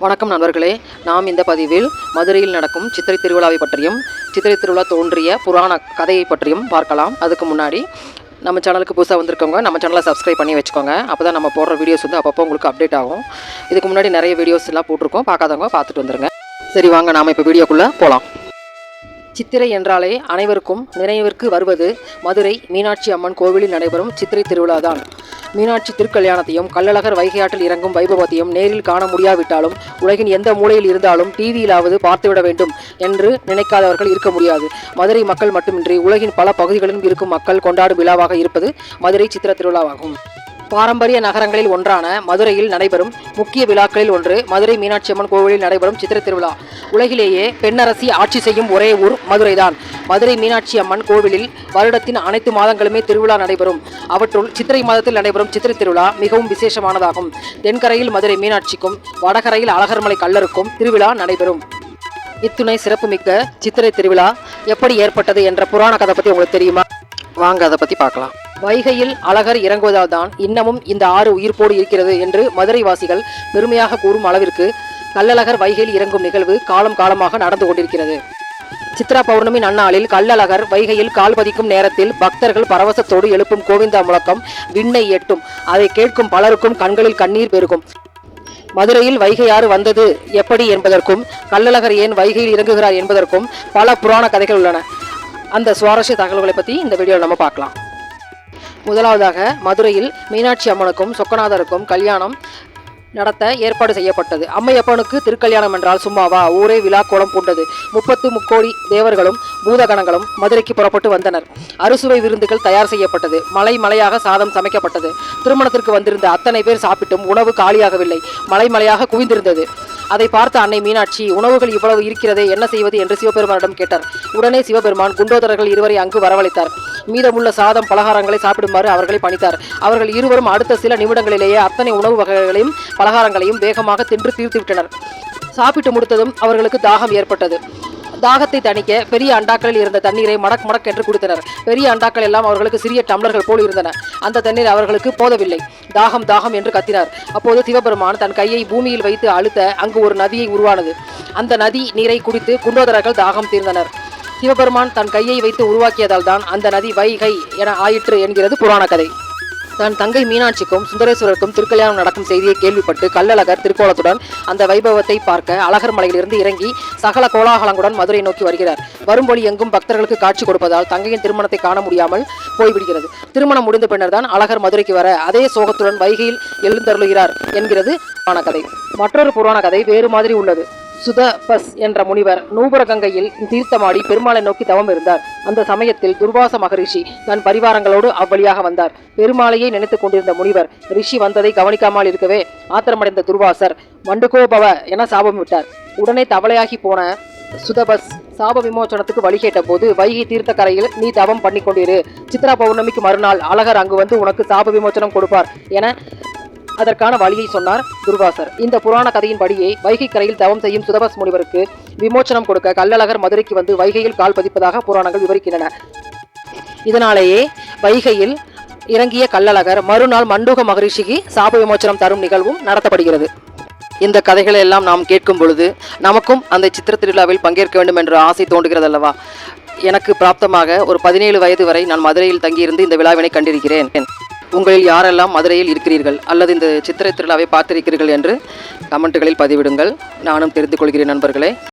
வணக்கம் நண்பர்களே நாம் இந்த பதிவில் மதுரையில் நடக்கும் சித்திரை திருவிழாவை பற்றியும் சித்திரை திருவிழா தோன்றிய புராண கதையை பற்றியும் பார்க்கலாம். அதுக்கு முன்னாடி நம்ம சேனலுக்கு புதுசாக வந்திருக்கவங்க நம்ம சேனலை சப்ஸ்கிரைப் பண்ணி வச்சுக்கோங்க. அப்போ தான் நம்ம போடுற வீடியோஸ் வந்து அப்பப்போ உங்களுக்கு அப்டேட் ஆகும். இதுக்கு முன்னாடி நிறைய வீடியோஸ் எல்லாம் போட்டிருக்கோம். பார்க்காதவங்க பார்த்துட்டு வந்துருங்க. சரி வாங்க நாம் இப்போ வீடியோக்குள்ளே போகலாம் சித்திரை என்றாலே அனைவருக்கும் நினைவிற்கு வருவது மதுரை மீனாட்சி அம்மன் கோவிலில் நடைபெறும் சித்திரை திருவிழா தான் மீனாட்சி திருக்கல்யாணத்தையும் கள்ளழகர் வைகையாற்றில் இறங்கும் வைபவத்தையும் நேரில் காண முடியாவிட்டாலும் உலகின் எந்த மூலையில் இருந்தாலும் டிவியிலாவது பார்த்துவிட வேண்டும் என்று நினைக்காதவர்கள் இருக்க முடியாது. மதுரை மக்கள் மட்டுமின்றி உலகின் பல பகுதிகளிலும் இருக்கும் மக்கள் கொண்டாடும் விழாவாக இருப்பது மதுரை சித்திர திருவிழாவாகும். பாரம்பரிய நகரங்களில் ஒன்றான மதுரையில் நடைபெறும் முக்கிய விழாக்களில் ஒன்று மதுரை மீனாட்சி அம்மன் கோவிலில் நடைபெறும் சித்திரை திருவிழா. உலகிலேயே பெண்ணரசி ஆட்சி செய்யும் ஒரே ஊர் மதுரைதான். மதுரை மீனாட்சி அம்மன் கோவிலில் வருடத்தின் அனைத்து மாதங்களுமே திருவிழா நடைபெறும். அவற்றுள் சித்திரை மாதத்தில் நடைபெறும் சித்திரை திருவிழா மிகவும் விசேஷமானதாகும். தென்கரையில் மதுரை மீனாட்சிக்கும் வடகரையில் அழகர்மலை கல்லருக்கும் திருவிழா நடைபெறும். இத்துணை சிறப்புமிக்க சித்திரை திருவிழா எப்படி ஏற்பட்டது என்ற புராண கதை பற்றி உங்களுக்கு தெரியுமா? வாங்க அதை பற்றி பார்க்கலாம். வைகையில் அழகர் இறங்குவதால்தான் இன்னமும் இந்த ஆறு உயிர்ப்போடு இருக்கிறது என்று மதுரைவாசிகள் பெருமையாக கூறும் அளவிற்கு கள்ளழகர் வைகையில் இறங்கும் நிகழ்வு காலம் காலமாக நடந்து கொண்டிருக்கிறது. சித்ரா பௌர்ணமி நன்னாளில் கள்ளழகர் வைகையில் கால் பதிக்கும் நேரத்தில் பக்தர்கள் பரவசத்தோடு எழுப்பும் கோவிந்தா முழக்கம் விண்ணை எட்டும். அதை கேட்கும் பலருக்கும் கண்களில் கண்ணீர் பெருகும். மதுரையில் வைகையாறு வந்தது எப்படி என்பதற்கும் கள்ளழகர் ஏன் வைகையில் இறங்குகிறார் என்பதற்கும் பல புராண கதைகள் உள்ளன. அந்த சுவாரஸ்ய தகவல்களை பற்றி இந்த வீடியோவில் நம்ம பார்க்கலாம். முதலாவதாக மதுரையில் மீனாட்சி அம்மனுக்கும் சொக்கநாதருக்கும் கல்யாணம் நடத்த ஏற்பாடு செய்யப்பட்டது. அம்மையப்பனுக்கு திருக்கல்யாணம் என்றால் சும்மாவா? ஊரே விழா கோலம் பூண்டது. முப்பத்து முக்கோடி தேவர்களும் பூதகணங்களும் மதுரைக்கு புறப்பட்டு வந்தனர். அறுசுவை விருந்துகள் தயார் செய்யப்பட்டது. மலை மலையாக சாதம் சமைக்கப்பட்டது. திருமணத்திற்கு வந்திருந்த அத்தனை பேர் சாப்பிட்டும் உணவு காலியாகவில்லை. மலை மலையாக குவிந்திருந்தது. அதை பார்த்த அன்னை மீனாட்சி உணவுகள் இவ்வளவு இருக்கிறதே என்ன செய்வது? என்று சிவபெருமானிடம் கேட்டார். உடனே சிவபெருமான் குண்டோதரர்கள் இருவரை அங்கு வரவழைத்தார். மீதமுள்ள சாதம் பலகாரங்களை சாப்பிடுமாறு அவர்களை பணித்தார். அவர்கள் இருவரும் அடுத்த சில நிமிடங்களிலேயே அத்தனை உணவு வகைகளையும் பலகாரங்களையும் வேகமாக தின்று தீர்த்துவிட்டனர். சாப்பிட்டு முடித்ததும் அவர்களுக்கு தாகம் ஏற்பட்டது. தாகத்தை தணிக்க பெரிய அண்டாக்களில் இருந்த தண்ணீரை மடக் மடக் என்று குடித்தனர். பெரிய அண்டாக்கள் எல்லாம் அவர்களுக்கு சிறிய டம்ளர்கள் போல் இருந்தன. அந்த தண்ணீர் அவர்களுக்கு போதவில்லை. தாகம் தாகம் என்று கத்தினார். அப்போது சிவபெருமான் தன் கையை பூமியில் வைத்து அழுத்த அங்கு ஒரு நதியை உருவானது. அந்த நதி நீரை குடித்து குண்டோதரர்கள் தாகம் தீர்ந்தனர். சிவபெருமான் தன் கையை வைத்து உருவாக்கியதால் தான் அந்த நதி வைகை என ஆயிற்று என்கிறது புராண கதை தன் தங்கை மீனாட்சிக்கும் சுந்தரேஸ்வரருக்கும் திருக்கல்யாணம் நடக்கும் செய்தியை கேள்விப்பட்டு கள்ளழகர் திருக்கோலத்துடன் அந்த வைபவத்தை பார்க்க அழகர் மலையிலிருந்து இறங்கி சகல கோலாகலங்களுடன் மதுரை நோக்கி வருகிறார். வரும்பொழி எங்கும் பக்தர்களுக்கு காட்சி கொடுப்பதால் தங்கையின் திருமணத்தை காண முடியாமல் போய்விடுகிறது. திருமணம் முடிந்த பின்னர் தான் அழகர் மதுரைக்கு வர அதே சோகத்துடன் வைகையில் எழுந்தருளுகிறார் என்கிறது புராண கதை மற்றொரு புராண கதை வேறு மாதிரி உள்ளது. சுதபஸ் என்ற முனிவர் நூபுரகங்கையில் தீர்த்தமாடி பெருமாளை நோக்கி தவம் இருந்தார். அந்த சமயத்தில் துர்வாச மகரிஷி தன் பரிவாரங்களோடு அவ்வழியாக வந்தார். பெருமாளையே நினைத்துக் கொண்டிருந்த முனிவர் ரிஷி வந்ததை கவனிக்காமல் இருக்கவே ஆத்திரமடைந்த துர்வாசர் மண்டுகோபவ என சாபம் விட்டார். உடனே தவளையாகி போன சுதபஸ் சாப விமோசனத்துக்கு வழி கேட்டபோது வைகை தீர்த்த கரையில் நீ தவம் பண்ணி கொண்டிரு சித்ரா பௌர்ணமிக்கு மறுநாள் அழகர் அங்கு வந்து உனக்கு சாப விமோசனம் கொடுப்பார் என அதற்கான வழியை சொன்னார் துர்வாசர் இந்த புராண கதையின்படியே வைகை கரையில் தவம் செய்யும் சுதபஸ் முனிவருக்கு விமோச்சனம் கொடுக்க கள்ளழகர் மதுரைக்கு வந்து வைகையில் கால் பதிப்பதாக புராணங்கள் விவரிக்கின்றன. இதனாலேயே வைகையில் இறங்கிய கள்ளழகர் மறுநாள் மண்டூக மகரிஷிக்கு சாப விமோச்சனம் தரும் நிகழ்வும் நடத்தப்படுகிறது. இந்த கதைகளை எல்லாம் நாம் கேட்கும் பொழுது நமக்கும் அந்த சித்திர திருவிழாவில் பங்கேற்க வேண்டும் என்ற ஆசை தோன்றுகிறது அல்லவா எனக்கு பிராப்தமாக ஒரு பதினேழு வயது வரை நான் மதுரையில் தங்கியிருந்து இந்த விழாவினை கண்டிருக்கிறேன். உங்களில் யாரெல்லாம் மதுரையில் இருக்கிறீர்கள் அல்லது இந்த சித்திரை திருவிழாவை பார்த்திருக்கிறீர்கள் என்று கமெண்ட்டுகளில் பதிவிடுங்கள். நானும் தெரிந்து கொள்கிறேன் நண்பர்களே.